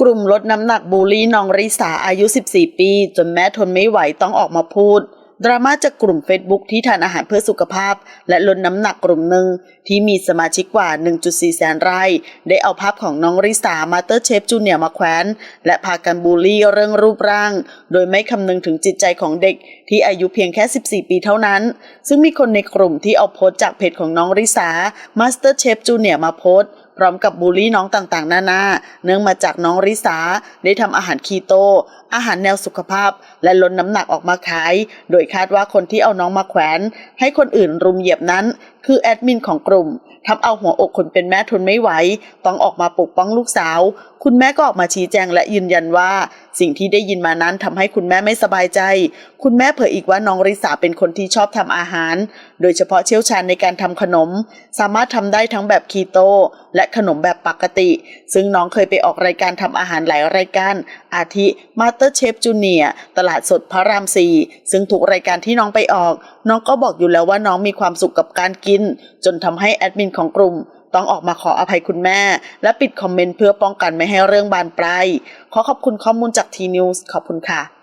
กลุ่มลดน้ำหนักบูลลี่น้องริสาอายุ 14 ปี จนแม่ทนไม่ไหวต้องออกมาพูด ดราม่าจากกลุ่ม Facebook ที่ทานอาหารเพื่อสุขภาพ และลดน้ำหนักกลุ่มหนึ่ง ที่มีสมาชิกกว่า 1.4 แสนรายได้เอาภาพของน้องริสามาสเตอร์เชฟจูเนียร์มาแขวนและพากันบูลลี่เรื่องรูปร่าง โดยไม่คำนึงถึงจิตใจของเด็กที่อายุเพียงแค่ 14 ปีเท่านั้น ซึ่งมีคนในกลุ่มที่เอาโพสต์จากเพจของน้องริสามาสเตอร์เชฟจูเนียร์มาโพสต์ พร้อมกับบูลลี่น้องต่างๆ นานา เนื่องมาจากน้องริสาได้ทำอาหารคีโต อาหารแนวสุขภาพ และลดน้ำหนักออกมาขาย โดยคาดว่าคนที่เอาน้องมาแขวน ให้คนอื่นรุมเหยียบนั้น คือแอดมินของกลุ่มทำเอาหัวอกคนเป็นแม่ทนไม่ไหว ต้องออกมาปกป้องลูกสาว คุณแม่ก็ออกมาชี้แจงและยืนยันว่า สิ่งที่ได้ยินมานั้นทำให้คุณแม่ไม่สบายใจ คุณแม่เผยอีกว่าน้องริสาเป็นคนที่ชอบทำอาหาร โดยเฉพาะเชี่ยวชาญในการทำขนม สามารถทำได้ทั้งแบบคีโต และขนมแบบปกติ ซึ่งน้องเคยไปออกรายการทำอาหารหลายรายการ อาทิมาสเตอร์เชฟจูเนียตลาดสดพระรามสี่ซึ่งทุกรายการที่น้องไปออก น้องก็บอกอยู่แล้วว่าน้องมีความสุขกับการกินจนทำให้แอดมินของกลุ่มต้องออกมาขออภัยคุณแม่ และปิดคอมเมนต์เพื่อป้องกันไม่ให้เรื่องบานปลาย ขอขอบคุณข้อมูลจากทีนิวส์ขอบคุณค่ะ